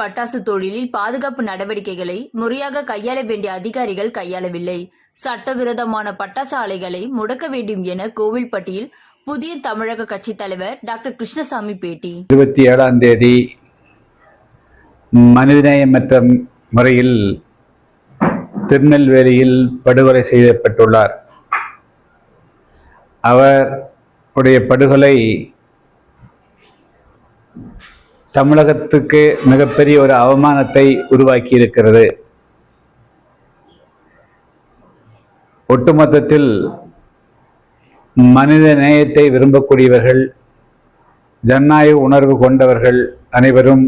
பட்டாசு தொழிலில் பாதுகாப்பு நடவடிக்கைகளை முறையாக கையாள வேண்டிய அதிகாரிகள் கையாளவில்லை. சட்டவிரோதமான பட்டாசு ஆலைகளை முடக்க வேண்டும் என கோவில்பட்டியில் புதிய தமிழக கட்சி தலைவர் டாக்டர் கிருஷ்ணசாமி பேட்டி. இருபத்தி ஏழாம் தேதி மனிதநேயமற்ற முறையில் திருநெல்வேலியில் படுகொலை செய்யப்பட்டுள்ளார். அவருடைய படுகொலை தமிழகத்துக்கு மிகப்பெரிய ஒரு அவமானத்தை உருவாக்கி இருக்கிறது ஒட்டுமொத்தத்தில் மனித நேயத்தை விரும்பக்கூடியவர்கள் ஜனநாயக உணர்வு கொண்டவர்கள் அனைவரும்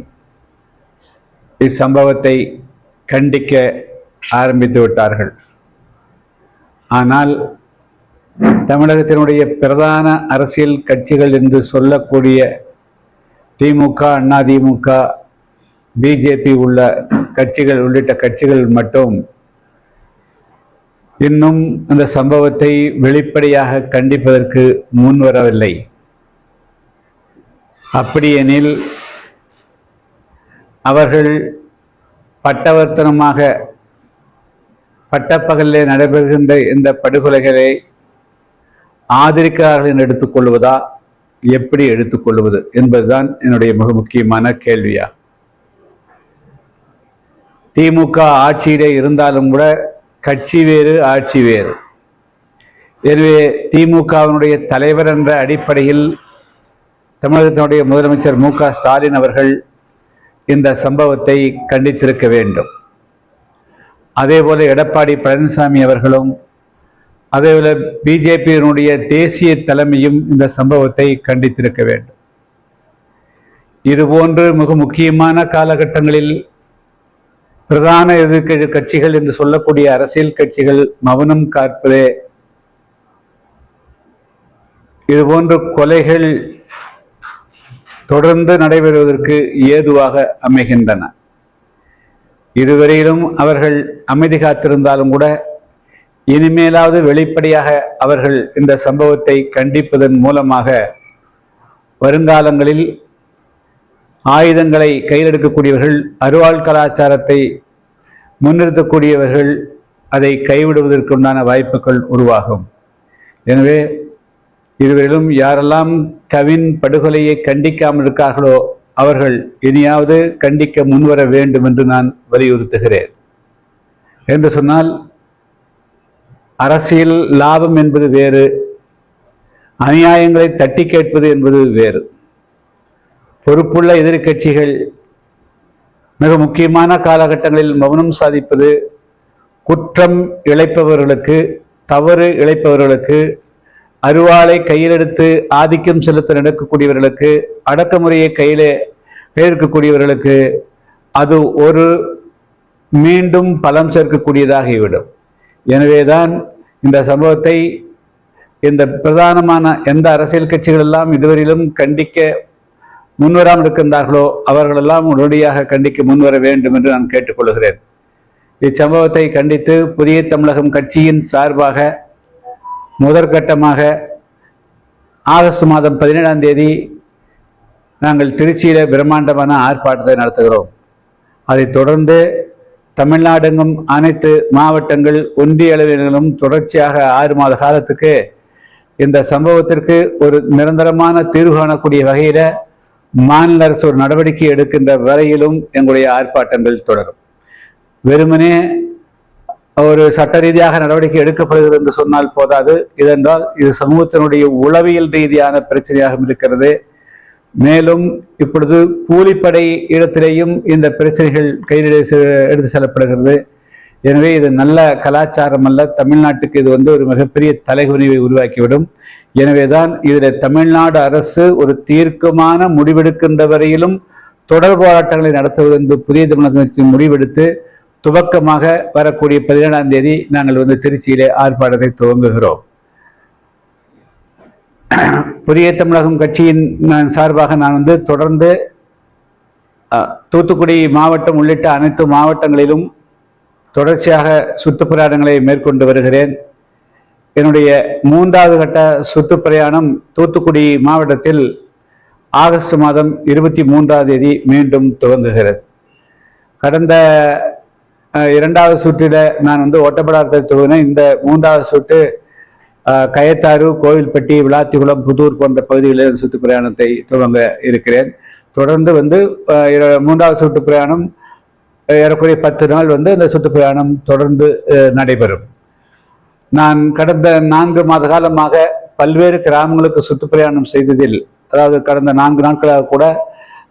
இச்சம்பவத்தை கண்டிக்க ஆரம்பித்து விட்டார்கள். ஆனால் தமிழகத்தினுடைய பிரதான அரசியல் கட்சிகள் என்று சொல்லக்கூடிய திமுக அண்ணா திமுக பிஜேபி உள்ள கட்சிகள் உள்ளிட்ட கட்சிகள் மட்டும் இன்னும் அந்த சம்பவத்தை வெளிப்படையாக கண்டிப்பதற்கு முன்வரவில்லை அப்படியெனில் அவர்கள் பட்டவர்த்தனமாக பட்டப்பகலிலே நடைபெறுகின்ற இந்த படுகொலைகளை ஆதரிக்கிறார்கள் என்று எடுத்துக்கொள்வதா எப்படி எடுத்துக்கொள்வது என்பதுதான் என்னுடைய மிக முக்கியமான கேள்வியா? திமுக ஆட்சியிலே இருந்தாலும் கூட கட்சி வேறு ஆட்சி வேறு. எனவே திமுகவினுடைய தலைவர் என்ற அடிப்படையில் தமிழகத்தினுடைய முதலமைச்சர் மு க ஸ்டாலின் அவர்கள் இந்த சம்பவத்தை கண்டித்திருக்க வேண்டும். அதேபோல எடப்பாடி பழனிசாமி அவர்களும் அதேபோல பிஜேபியினுடைய தேசிய தலைமையும் இந்த சம்பவத்தை கண்டித்திருக்க வேண்டும். இதுபோன்று மிக முக்கியமான காலகட்டங்களில் பிரதான எதிர்க்கட்சி கட்சிகள் என்று சொல்லக்கூடிய அரசியல் கட்சிகள் மௌனம் காப்பதே இதுபோன்ற கொலைகள் தொடர்ந்து நடைபெறுவதற்கு ஏதுவாக அமைகின்றன. இதுவரையிலும் அவர்கள் அமைதி காத்திருந்தாலும் கூட இனிமேலாவது வெளிப்படையாக அவர்கள் இந்த சம்பவத்தை கண்டிப்பதன் மூலமாக வருங்காலங்களில் ஆயுதங்களை கையில் எடுக்கக்கூடியவர்கள் அருவாள் கலாச்சாரத்தை முன்னிறுத்தக்கூடியவர்கள் அதை கைவிடுவதற்குண்டான வாய்ப்புகள் உருவாகும். எனவே இருவரிலும் யாரெல்லாம் கவின் படுகொலையை கண்டிக்காமல் இருக்கார்களோ அவர்கள் இனியாவது கண்டிக்க முன்வர வேண்டும் என்று நான் வலியுறுத்துகிறேன். என்று சொன்னால் அரசியல் லாபம் என்பது வேறு அநியாயங்களை தட்டி கேட்பது என்பது வேறு. பொறுப்புள்ள எதிர்க்கட்சிகள் மிக முக்கியமான காலகட்டங்களில் மௌனம் சாதிப்பது குற்றம் இழைப்பவர்களுக்கு தவறு இழைப்பவர்களுக்கு அருவாளை கையில் எடுத்து ஆதிக்கம் செலுத்த நடக்கக்கூடியவர்களுக்கு அடக்குமுறையை கையிலே பெயர்க்கக்கூடியவர்களுக்கு அது ஒரு மீண்டும் பலம் சேர்க்கக்கூடியதாகிவிடும். எனவேதான் இந்த சம்பவத்தை இந்த பிரதானமான எந்த அரசியல் கட்சிகள் எல்லாம் இதுவரையிலும் கண்டிக்க முன்வராமல் இருக்கின்றார்களோ அவர்களெல்லாம் உடனடியாக கண்டிக்க முன்வர வேண்டும் என்று நான் கேட்டுக்கொள்கிறேன். இச்சம்பவத்தை கண்டித்து புதிய தமிழகம் கட்சியின் சார்பாக முதற்கட்டமாக ஆகஸ்ட் மாதம் பதினேழாம் தேதி நாங்கள் திருச்சியில் பிரம்மாண்டமான ஆர்ப்பாட்டத்தை நடத்துகிறோம். அதைத் தொடர்ந்து தமிழ்நாடெங்கும் அனைத்து மாவட்டங்கள் ஒன்றிய அளவிலும் தொடர்ச்சியாக ஆறு மாத காலத்துக்கு இந்த சம்பவத்திற்கு ஒரு நிரந்தரமான தீர்வு காணக்கூடிய வகையில் மாநில அரசு ஒரு நடவடிக்கை எடுக்கின்ற வரையிலும் எங்களுடைய ஆர்ப்பாட்டங்கள் தொடரும். வெறுமனே ஒரு சட்ட ரீதியாக நடவடிக்கை எடுக்கப்படுகிறது என்று சொன்னால் போதாது. இதென்றால் இது சமூகத்தினுடைய உளவியல் ரீதியான பிரச்சனையாகவும் இருக்கிறது. மேலும் இப்பொழுது கூலிப்படை இடத்திலேயும் இந்த பிரச்சனைகள் கையில் எடுத்து செல்லப்படுகிறது. எனவே இது நல்ல கலாச்சாரம் அல்ல. தமிழ்நாட்டுக்கு இது வந்து ஒரு மிகப்பெரிய தலைகுனிவை உருவாக்கிவிடும். எனவேதான் இதில் தமிழ்நாடு அரசு ஒரு தீர்க்கமான முடிவெடுக்கின்ற வரையிலும் தொடர் போராட்டங்களை நடத்துவது என்று புதிய தமிழகத்தின் முடிவெடுத்து துவக்கமாக வரக்கூடிய பதினேழாம் தேதி நாங்கள் வந்து திருச்சியிலே ஆர்ப்பாட்டத்தை துவங்குகிறோம். புதிய தமிழகம் கட்சியின் நான் சார்பாக நான் வந்து தொடர்ந்து தூத்துக்குடி மாவட்டம் உள்ளிட்ட அனைத்து மாவட்டங்களிலும் தொடர்ச்சியாக சுற்றுப்பிரயாணங்களை மேற்கொண்டு வருகிறேன். என்னுடைய மூன்றாவது கட்ட சுற்றுப்பிரயாணம் தூத்துக்குடி மாவட்டத்தில் ஆகஸ்ட் மாதம் இருபத்தி மூன்றாம் தேதி மீண்டும் துவங்குகிறது. கடந்த இரண்டாவது சுற்றில நான் வந்து ஒட்டப்படாத துவங்கினேன் இந்த மூன்றாவது சுற்று கயத்தாறு கோவில்பட்டி விளாத்திகுளம் புதூர் போன்ற பகுதிகளில் சுற்றுப்பிரயாணத்தை துவங்க இருக்கிறேன். தொடர்ந்து வந்து மூன்றாவது சுற்றுப்பிரயாணம் பிரயாணம் ஏறக்குறைய பத்து நாள் வந்து இந்த சுற்றுப்பிரயாணம் தொடர்ந்து நடைபெறும். நான் கடந்த நான்கு மாத காலமாக பல்வேறு கிராமங்களுக்கு சுற்றுப்பிரயாணம் செய்ததில் அதாவது கடந்த நான்கு நாட்களாக கூட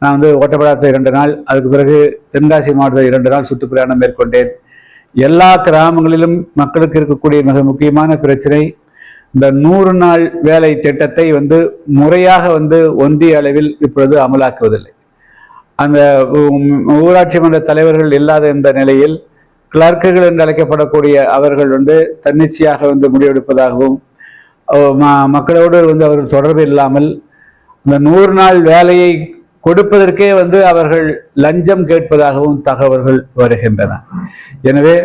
நான் வந்து ஓட்டப்படாத இரண்டு நாள் அதுக்கு பிறகு தென்காசி மாவட்டத்தில் இரண்டு நாள் சுற்றுப்பிரயாணம் மேற்கொண்டேன். எல்லா கிராமங்களிலும் மக்களுக்கு இருக்கக்கூடிய மிக முக்கியமான பிரச்சனை இந்த நூறு நாள் வேலை திட்டத்தை வந்து முறையாக வந்து ஒன்றிய அளவில் இப்பொழுது அமலாக்குவதில்லை. அந்த ஊராட்சி மன்ற தலைவர்கள் இல்லாத இந்த நிலையில் கிளர்க்குகள் என்று அழைக்கப்படக்கூடிய அவர்கள் வந்து தன்னிச்சையாக வந்து முடிவெடுப்பதாகவும் ம- மக்களோடு வந்து அவர்கள் தொடர்பு இல்லாமல் இந்த நூறு நாள் வேலையை கொடுப்பதற்கே வந்து அவர்கள் லஞ்சம் கேட்பதாகவும் தகவல்கள் வருகின்றன. எனவே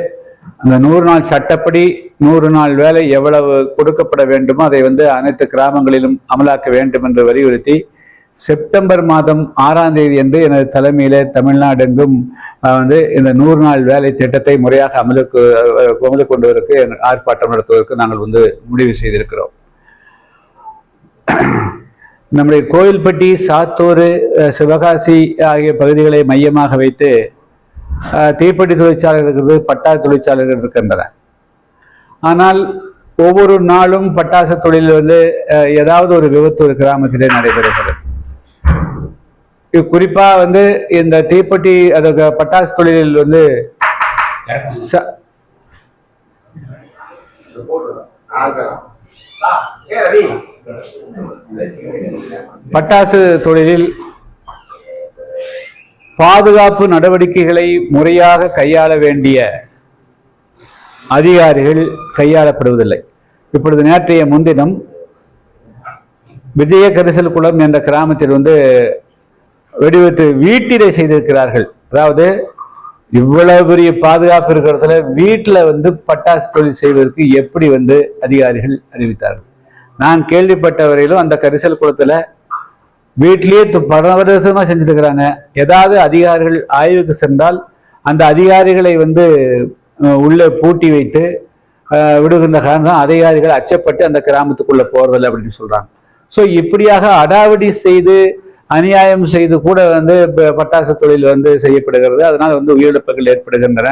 அந்த நூறு நாள் சட்டப்படி நூறு நாள் வேலை எவ்வளவு கொடுக்கப்பட வேண்டுமோ அதை வந்து அனைத்து கிராமங்களிலும் அமலாக்க வேண்டும் என்று வலியுறுத்தி செப்டம்பர் மாதம் ஆறாம் தேதி என்று எனது தலைமையிலே தமிழ்நாடு எங்கும் வந்து இந்த நூறு நாள் வேலை திட்டத்தை முறையாக அமலுக்கு அஹ், அமலுக்கு கொண்டு ஆர்ப்பாட்டம் நடத்துவதற்கு நாங்கள் வந்து முடிவு செய்திருக்கிறோம். நம்முடைய கோயில்பட்டி சாத்தூர் சிவகாசி ஆகிய பகுதிகளை மையமாக வைத்து தீப்பெட்டி தொழிற்சாலைகள் இருக்கிறது பட்டாசு தொழிற்சாலைகள் இருக்கின்றன. ஆனால் ஒவ்வொரு நாளும் பட்டாசு தொழில் வந்து ஏதாவது ஒரு விபத்து ஒரு கிராமத்திலே நடைபெறுகிறது. குறிப்பா வந்து இந்த தீப்பெட்டி அது பட்டாசு தொழிலில் வந்து பட்டாசு தொழிலில் பாதுகாப்பு நடவடிக்கைகளை முறையாக கையாள வேண்டிய அதிகாரிகள் கையாளப்படுவதில்லை. இப்பொழுது நேற்றைய முன்தினம் விஜய கரிசல் குளம் என்ற கிராமத்தில் வந்து வெடிவிட்டு வீட்டிலே செய்திருக்கிறார்கள். அதாவது இவ்வளவு பெரிய பாதுகாப்பு இருக்கிறதுல வீட்டில் வந்து பட்டாசு தொழில் செய்வதற்கு எப்படி வந்து அதிகாரிகள் அறிவித்தார்கள்? நான் கேள்விப்பட்ட வரையிலும் அந்த கரிசல் குளத்தில் வீட்டிலேயே பல வருஷமாக செஞ்சுட்டு இருக்கிறாங்க ஏதாவது அதிகாரிகள் ஆய்வுக்கு சென்றால் அந்த அதிகாரிகளை வந்து உள்ளே பூட்டி வைத்து விடுகின்ற காரணம் அதிகாரிகள் அச்சப்பட்டு அந்த கிராமத்துக்குள்ள போறதில்லை அப்படின்னு சொல்றாங்க. ஸோ இப்படியாக அடாவடி செய்து அநியாயம் செய்து கூட வந்து பட்டாசு தொழில் வந்து செய்யப்படுகிறது. அதனால் வந்து உயிரிழப்புகள் ஏற்படுகின்றன.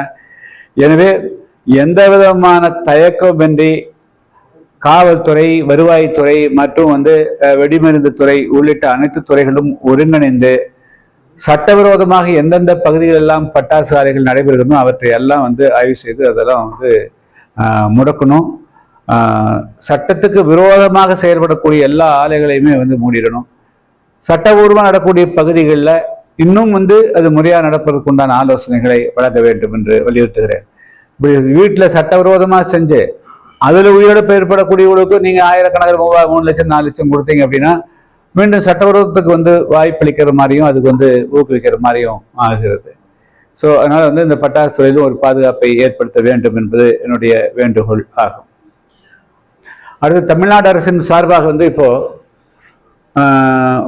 எனவே எந்த விதமான தயக்கமின்றி காவல்துறை வருவாய்த்துறை மற்றும் வந்து வெடிமருந்து துறை உள்ளிட்ட அனைத்து துறைகளும் ஒருங்கிணைந்து சட்டவிரோதமாக எந்தெந்த பகுதிகள் எல்லாம் பட்டாசு ஆலைகள் நடைபெறுகிறதோ அவற்றை எல்லாம் வந்து ஆய்வு செய்து அதெல்லாம் வந்து முடக்கணும். சட்டத்துக்கு விரோதமாக செயல்படக்கூடிய எல்லா ஆலைகளையுமே வந்து மூடிடணும். சட்டபூர்வமாக நடக்கூடிய பகுதிகளில் இன்னும் வந்து அது முறையாக நடப்பதற்கு உண்டான ஆலோசனைகளை வழங்க வேண்டும் என்று வலியுறுத்துகிறேன். இப்படி வீட்டில் சட்டவிரோதமாக செஞ்சு அதில் உயிரிழப்பு ஏற்படக்கூடியவர்களுக்கு நீங்கள் ஆயிரக்கணக்கில் மூவா மூணு லட்சம் நாலு லட்சம் கொடுத்தீங்க அப்படின்னா மீண்டும் சட்டவிரோதத்துக்கு வந்து வாய்ப்பளிக்கிற மாதிரியும் அதுக்கு வந்து ஊக்குவிக்கிற மாதிரியும் ஆகிறது. ஸோ அதனால் வந்து இந்த பட்டாசு துறையிலும் ஒரு பாதுகாப்பை ஏற்படுத்த வேண்டும் என்பது என்னுடைய வேண்டுகோள் ஆகும். அடுத்து தமிழ்நாடு அரசின் சார்பாக வந்து இப்போ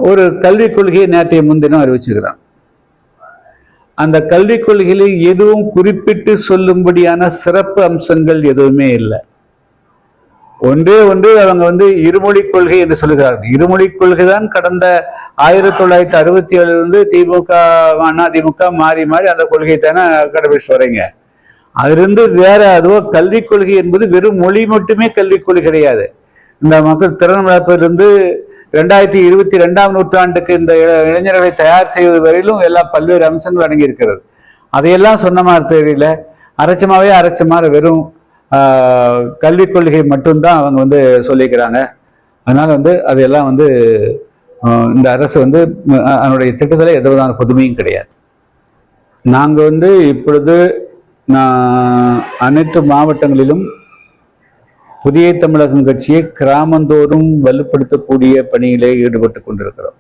ஒரு கல்விக் கொள்கையை நேற்றைய முன்தினம் அறிவிச்சிருக்கிறான் அந்த கல்விக் கொள்கையில் எதுவும் குறிப்பிட்டு சொல்லும்படியான சிறப்பு அம்சங்கள் எதுவுமே இல்லை. ஒன்றே ஒன்று அவங்க வந்து இருமொழி கொள்கை என்று சொல்லுகிறார்கள். இருமொழி கொள்கை தான் கடந்த ஆயிரத்தி தொள்ளாயிரத்தி அறுபத்தி ஏழுல இருந்து திமுக அதிமுக மாறி மாறி அந்த கொள்கையை தானே கடைபிடிச்சு வரீங்க அதிலிருந்து வேற அதுவோ கல்விக் கொள்கை என்பது வெறும் மொழி மட்டுமே கல்விக் கொள்கை கிடையாது. இந்த மக்கள் திறன் வளர்ப்பிலிருந்து ரெண்டாயிரத்தி இருபத்தி ரெண்டாம் நூற்றாண்டுக்கு இந்த இளைஞர்களை தயார் செய்வது வரையிலும் எல்லாம் பல்வேறு அம்சங்கள் அடங்கி இருக்கிறது அதையெல்லாம் சொன்ன மாதிரி தெரியல. அரைச்சமாவே அரைச்ச மாதிரி வெறும் கல்விக் கொள்கை மட்டும்தான் அவங்க வந்து சொல்லிக்கிறாங்க. அதனால வந்து அதையெல்லாம் வந்து இந்த அரசு வந்து அதனுடைய திட்டத்தில் எந்த விதமான புதுமையும் கிடையாது. நாங்கள் வந்து இப்பொழுது நான் அனைத்து மாவட்டங்களிலும் புதிய தமிழகம் கட்சியை கிராமந்தோறும் வலுப்படுத்தக்கூடிய பணியிலே ஈடுபட்டு கொண்டிருக்கிறோம்.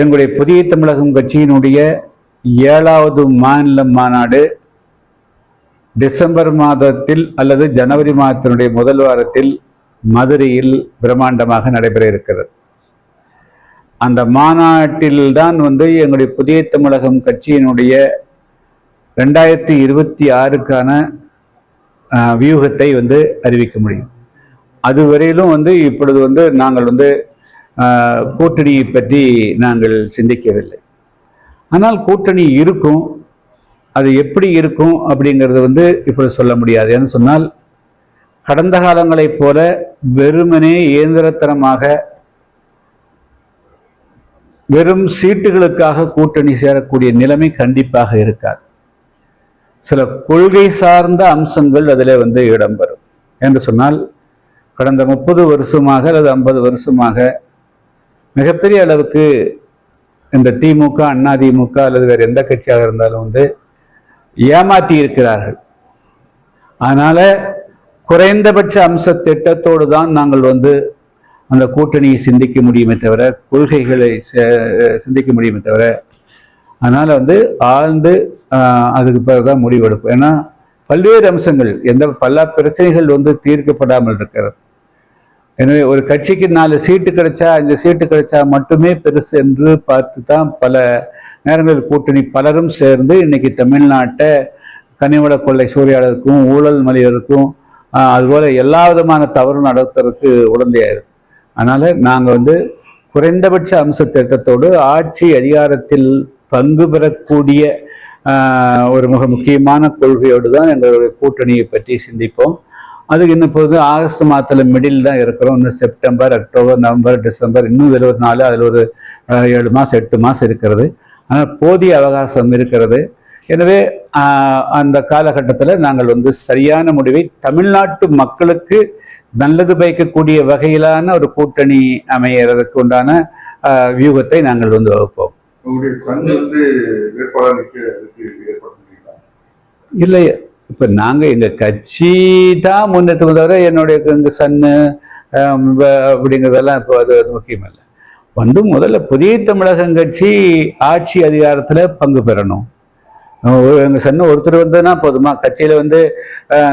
எங்களுடைய புதிய தமிழகம் கட்சியினுடைய ஏழாவது மாநில மாநாடு டிசம்பர் மாதத்தில் அல்லது ஜனவரி மாதத்தினுடைய முதல் வாரத்தில் மதுரையில் பிரம்மாண்டமாக நடைபெற இருக்கிறது. அந்த மாநாட்டில்தான் வந்து எங்களுடைய புதிய தமிழகம் கட்சியினுடைய ரெண்டாயிரத்தி இருபத்தி ஆறுக்கான வியூகத்தை வந்து அறிவிக்க முடியும். அதுவரையிலும் வந்து இப்பொழுது வந்து நாங்கள் வந்து கூட்டணியை பற்றி நாங்கள் சிந்திக்கவில்லை. ஆனால் கூட்டணி இருக்கும். அது எப்படி இருக்கும் அப்படிங்கிறது வந்து இப்படி சொல்ல முடியாது. ஏன்னு சொன்னால் கடந்த காலங்களைப் போல வெறுமனே இயந்திரத்தனமாக வெறும் சீட்டுகளுக்காக கூட்டணி சேரக்கூடிய நிலைமை கண்டிப்பாக இருக்காது. சில கொள்கை சார்ந்த அம்சங்கள் அதில் வந்து இடம்பெறும். என்று சொன்னால் கடந்த முப்பது வருஷமாக அல்லது ஐம்பது வருஷமாக மிகப்பெரிய அளவுக்கு இந்த திமுக அண்ணா திமுக அல்லது வேறு எந்த கட்சியாக இருந்தாலும் வந்து ஏமாற்றி இருக்கிறார்கள். அதனால குறைந்தபட்ச அம்ச திட்டத்தோடு தான் நாங்கள் வந்து அந்த கூட்டணியை சிந்திக்க முடியுமே தவிர கொள்கைகளை சிந்திக்க முடியுமே தவிர அதனால வந்து ஆழ்ந்து ஆஹ், அதுக்கு பிறகுதான் முடிவெடுப்போம். ஏன்னா பல்வேறு அம்சங்கள் எந்த பல பிரச்சனைகள் வந்து தீர்க்கப்படாமல் இருக்கிறது. எனவே ஒரு கட்சிக்கு நாலு சீட்டு கிடைச்சா அஞ்சு சீட்டு கிடைச்சா மட்டுமே பெருசு என்று பார்த்து தான் பல நேரங்கள் கூட்டணி பலரும் சேர்ந்து இன்னைக்கு தமிழ்நாட்டை கனிவள கொள்ளை சூறையாளருக்கும் ஊழல் மலியருக்கும் அதுபோல் எல்லா விதமான தவறும் நடத்துறதுக்கு உடந்தையாயிருக்கு. அதனால் நாங்கள் வந்து குறைந்தபட்ச அம்ச திட்டத்தோடு ஆட்சி அதிகாரத்தில் பங்கு பெறக்கூடிய ஒரு மிக முக்கியமான கொள்கையோடு தான் எங்களுடைய கூட்டணியை பற்றி சிந்திப்போம். அதுக்கு இன்னும் போது ஆகஸ்ட் மாதத்தில் மிடில் தான் இருக்கிறோம். இன்னும் செப்டம்பர் அக்டோபர் நவம்பர் டிசம்பர் இன்னும் இதில் ஒரு நாலு அதில் ஒரு ஏழு மாதம் எட்டு மாதம் இருக்கிறது. ஆனால் போதிய அவகாசம் இருக்கிறது. எனவே அந்த காலகட்டத்தில் நாங்கள் வந்து சரியான முடிவை தமிழ்நாட்டு மக்களுக்கு நல்லது பயக்கக்கூடிய வகையிலான ஒரு கூட்டணி அமையறதுக்கு உண்டான வியூகத்தை நாங்கள் வந்து வகுப்போம். இல்லை. இப்போ நாங்கள் எங்கள் கட்சி தான் முன்னெடுத்து தவிர என்னுடைய எங்கள் சன்னு அப்படிங்கிறதெல்லாம் இப்போ அது அது முக்கியம் இல்லை வந்து முதல்ல புதிய தமிழகம் கட்சி ஆட்சி அதிகாரத்தில் பங்கு பெறணும். எங்கள் சொன்ன ஒருத்தர் வந்ததுன்னா போதுமா? கட்சியில் வந்து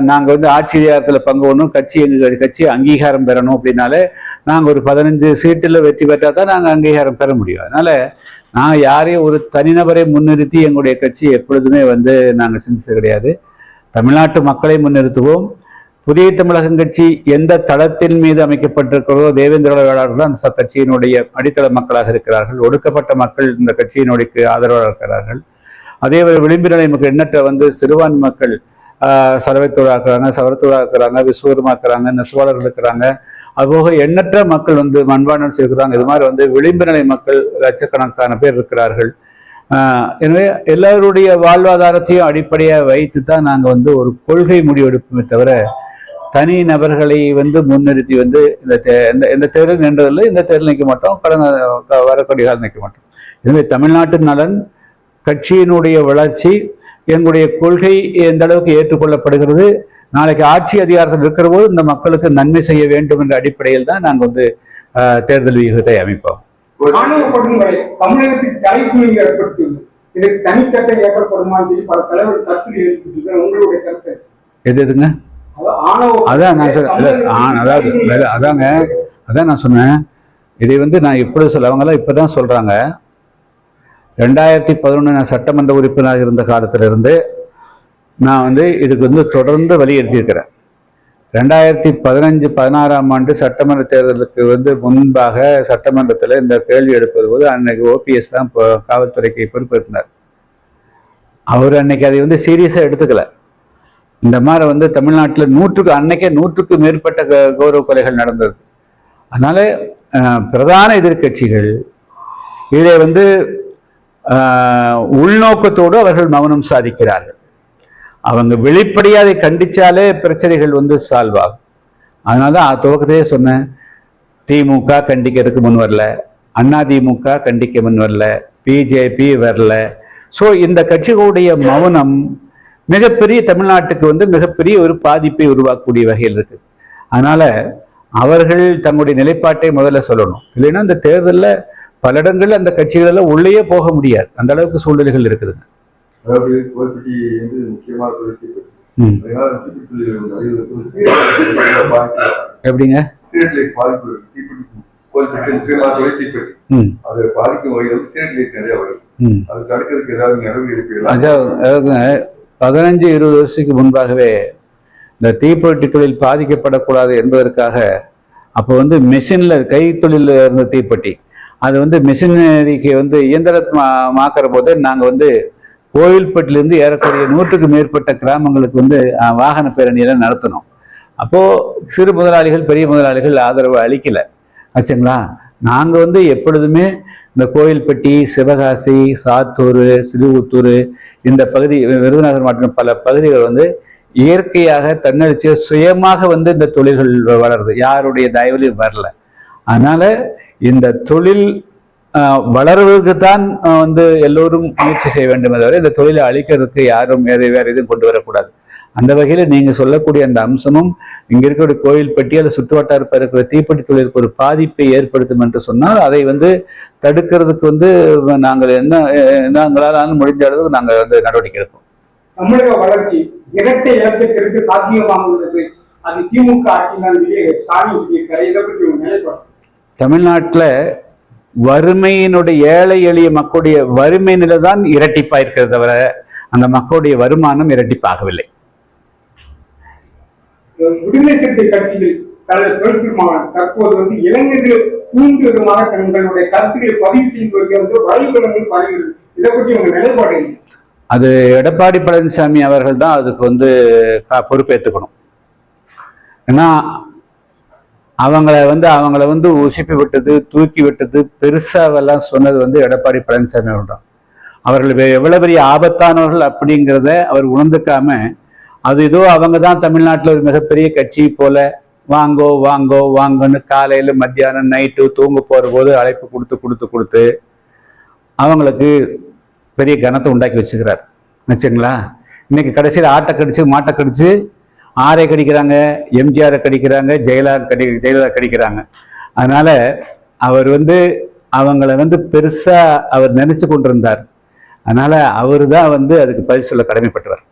நாங்கள் வந்து ஆட்சி அதிகாரத்தில் பங்கு வரணும் கட்சி எங்கள் கட்சி அங்கீகாரம் பெறணும் அப்படின்னாலே நாங்கள் ஒரு பதினஞ்சு சீட்டில் வெற்றி பெற்றால் தான் நாங்கள் அங்கீகாரம் பெற முடியும். அதனால் நான் யாரையும் ஒரு தனிநபரை முன்னிறுத்தி எங்களுடைய கட்சி எப்பொழுதுமே வந்து நாங்கள் சிந்திச்சது கிடையாது. தமிழ்நாட்டு மக்களை முன்னிறுத்துவோம். புதிய தமிழகம் கட்சி எந்த தளத்தின் மீது அமைக்கப்பட்டிருக்கிறதோ தேவேந்திர வேளாளர்கள் அந்த கட்சியினுடைய அடித்தள மக்களாக இருக்கிறார்கள். ஒடுக்கப்பட்ட மக்கள் இந்த கட்சியினுடைய ஆதரவாக இருக்கிறார்கள். அதே போல விளிம்பு நிலை மக்கள் எண்ணற்ற வந்து சிறுபான்மை மக்கள் ஆஹ், இருக்கிறாங்க சவரத்தோடா இருக்கிறாங்க விஸ்வரமா இருக்கிறாங்க நெசவாளர்கள் இருக்கிறாங்க. அதுபோக எண்ணற்ற மக்கள் வந்து மண்பாண்டம் செய்கிறாங்க. இது மாதிரி வந்து விளிம்பு நிலை மக்கள் லட்சக்கணக்கான பேர் இருக்கிறார்கள். எனவே எல்லாருடைய வாழ்வாதாரத்தையும் அடிப்படையாக வைத்து தான் நாங்கள் வந்து ஒரு கொள்கை முடிவெடுப்போமே தவிர தனி நபர்களை வந்து முன்னிறுத்தி வந்து இந்த தே- இந்த இந்த தேர்தல் நின்றதில்லை இந்த தேர்தல் நிற்க மாட்டோம் கடந்த வரக்கூடிய காலம் நிற்க மாட்டோம். எனவே தமிழ்நாட்டு நலன் கட்சியினுடைய வளர்ச்சி எங்களுடைய கொள்கை எந்த அளவுக்கு ஏற்றுக்கொள்ளப்படுகிறது நாளைக்கு ஆட்சி அதிகாரத்தில் இருக்கிற போது இந்த மக்களுக்கு நன்மை செய்ய வேண்டும் என்ற அடிப்படையில் தான் நாங்கள் வந்து தேர்தல் வியூகத்தை அமைப்போம். தமிழகத்தில் தலைக்குழு ஏற்படுத்தியுள்ளது. இதுக்கு தனிச்சட்டம் ஏற்படுமான்னு சொல்லி பல தலைவர் கருத்து எழுப்பிட்டு உங்களுடைய கருத்து எது எதுங்க? அதான் நான் ஆ, அதாவது அதாங்க அதான் நான் சொன்னேன். இதை வந்து நான் இப்படி சொல்ல அவங்கெல்லாம் இப்பதான் சொல்றாங்க. ரெண்டாயிரத்தி பதினொன்று நான் சட்டமன்ற உறுப்பினராக இருந்த காலத்திலிருந்து நான் வந்து இதுக்கு வந்து தொடர்ந்து வலியுறுத்தியிருக்கிறேன். ரெண்டாயிரத்தி பதினஞ்சு பதினாறாம் ஆண்டு சட்டமன்ற தேர்தலுக்கு வந்து முன்பாக சட்டமன்றத்தில் இந்த கேள்வி எடுப்பது போது அன்னைக்கு ஓபிஎஸ் தான் இப்போ காவல்துறைக்கு பொறுப்பேற்றார் அவர் அன்னைக்கு அதை வந்து சீரியஸாக எடுத்துக்கல. இந்த மாதிரி வந்து தமிழ்நாட்டில் நூற்றுக்கு அன்னைக்கே நூற்றுக்கு மேற்பட்ட கௌரவ கொலைகள் நடந்தது. அதனால பிரதான எதிர்க்கட்சிகள் இதை வந்து உள்நோக்கத்தோடு அவர்கள் மௌனம் சாதிக்கிறார்கள். அவங்க வெளிப்படையாக அதை கண்டிச்சாலே பிரச்சனைகள் வந்து சால்வ் ஆகும். அதனால தான் துவக்கத்தையே சொன்னேன் திமுக கண்டிக்கிறதுக்கு முன் வரல அண்ணா திமுக கண்டிக்க முன் வரல பிஜேபி வரல. ஸோ இந்த கட்சிகளுடைய மௌனம் மிகப்பெரிய தமிழ்நாட்டுக்கு வந்து மிகப்பெரிய ஒரு பாதிப்பை உருவாக்கக்கூடிய வகையில் இருக்கு. அதனால அவர்கள் தங்களுடைய நிலைப்பாட்டை முதல்ல சொல்லணும். இல்லைன்னா இந்த தேர்தலில் பல இடங்கள்ல அந்த கட்சிகள் எல்லாம் உள்ளேயே போக முடியாது. அந்த அளவுக்கு சூழ்நிலைகள் இருக்குதுங்க எப்படிங்க? பாதிக்கும் வகையில் சீரட் நிறைய வருது. அது தடுக்கிறதுக்கு ஏதாவது நடவடிக்கை பதினஞ்சு இருபது வருஷத்துக்கு முன்பாகவே இந்த தீப்பெட்டி பாதிக்கப்படக்கூடாது என்பதற்காக அப்போ வந்து மெஷினில் கைத்தொழிலில் இருந்த தீப்பெட்டி. அது வந்து மிஷினரிக்கு வந்து இயந்திரமாக்கிற போது நாங்கள் வந்து கோயில்பட்டிலேருந்து ஏறக்குறைய நூற்றுக்கு மேற்பட்ட கிராமங்களுக்கு வந்து வாகன பேரணியெல்லாம் நடத்தினோம். அப்போது சிறு முதலாளிகள் பெரிய முதலாளிகள் ஆதரவு அளிக்கலை. ஆச்சுங்களா? நாங்கள் வந்து எப்பொழுதுமே இந்த கோயில்பட்டி சிவகாசி சாத்தூர் சிறுவுத்தூர் இந்த பகுதி விருதுநகர் மாவட்டம் பல பகுதிகள் வந்து இயற்கையாக தன்னெழுச்சியாக சுயமாக வந்து இந்த தொழில்கள் வளருது. யாருடைய தயவுலையும் வரல. அதனால இந்த தொழில் வளர்வதற்கு தான் வந்து எல்லோரும் முயற்சி செய்ய வேண்டுமே. தவிர இந்த தொழிலை அழிக்கிறதுக்கு யாரும் வேறு வேறு எதுவும் கொண்டு வரக்கூடாது. அந்த வகையில் நீங்க சொல்லக்கூடிய அந்த அம்சமும் இங்க இருக்கக்கூடிய கோயில்பட்டி அல்லது சுற்றுவட்டார இருக்கிற தீப்பெட்டி தொழிலுக்கு ஒரு பாதிப்பை ஏற்படுத்தும் என்று சொன்னால் அதை வந்து தடுக்கிறதுக்கு வந்து நாங்கள் என்ன நாங்களால் முடிஞ்ச அளவுக்கு நாங்கள் வந்து நடவடிக்கை எடுப்போம். தமிழக வளர்ச்சி இரட்டை இலக்கத்திற்கு சாத்தியமாகுகிறது அது திமுக ஆட்சிதான் ஸ்டாலின் தமிழ்நாட்டில் வறுமையினுடைய ஏழை எளிய மக்களுடைய வறுமை நிலை தான் இரட்டிப்பா இருக்கிறது தவிர அந்த மக்களுடைய வருமானம் இரட்டிப்பாகவில்லை. விடுதலை சிறுத்தை கட்சியில் தலைவர் தொழில் தற்போது வந்து இளைஞர்கள் தூண்டு விதமாக தங்களுடைய கருத்துக்களை பதிவு செய்வதற்கு வந்து வலைதளங்கள் பரவுகிறது இதை பற்றி உங்க நிலைப்பாடு அது எடப்பாடி பழனிசாமி அவர்கள் தான் அதுக்கு வந்து பொறுப்பேற்றுக்கணும் ஏன்னா அவங்கள வந்து அவங்கள வந்து உசுப்பி விட்டது தூக்கி விட்டது பெருசாவெல்லாம் சொன்னது வந்து எடப்பாடி பழனிசாமி அவர்கள் தான் அவர்கள் எவ்வளவு பெரிய ஆபத்தானவர்கள் அப்படிங்கிறத அவர் உணர்ந்துக்காம அது ஏதோ அவங்க தான் தமிழ்நாட்டில் ஒரு மிகப்பெரிய கட்சி போல. வாங்கோ வாங்கோ வாங்கன்னு காலையில் மத்தியானம் நைட்டு தூங்க போகிறபோது போது அழைப்பு கொடுத்து கொடுத்து கொடுத்து அவங்களுக்கு பெரிய கனத்தை உண்டாக்கி வச்சுக்கிறார். வச்சுங்களா இன்னைக்கு கடைசியில் ஆட்டை கடிச்சு மாட்டை கடிச்சு ஆரை கடிக்கிறாங்க எம்ஜிஆரை கடிக்கிறாங்க ஜெயலலிதா கடி ஜெயலலிதா கடிக்கிறாங்க. அதனால அவர் வந்து அவங்கள வந்து பெருசா அவர் நினைச்சு கொண்டிருந்தார். அதனால அவர் தான் வந்து அதுக்கு பதில் சொல்ல கடமைப்பட்டவர்.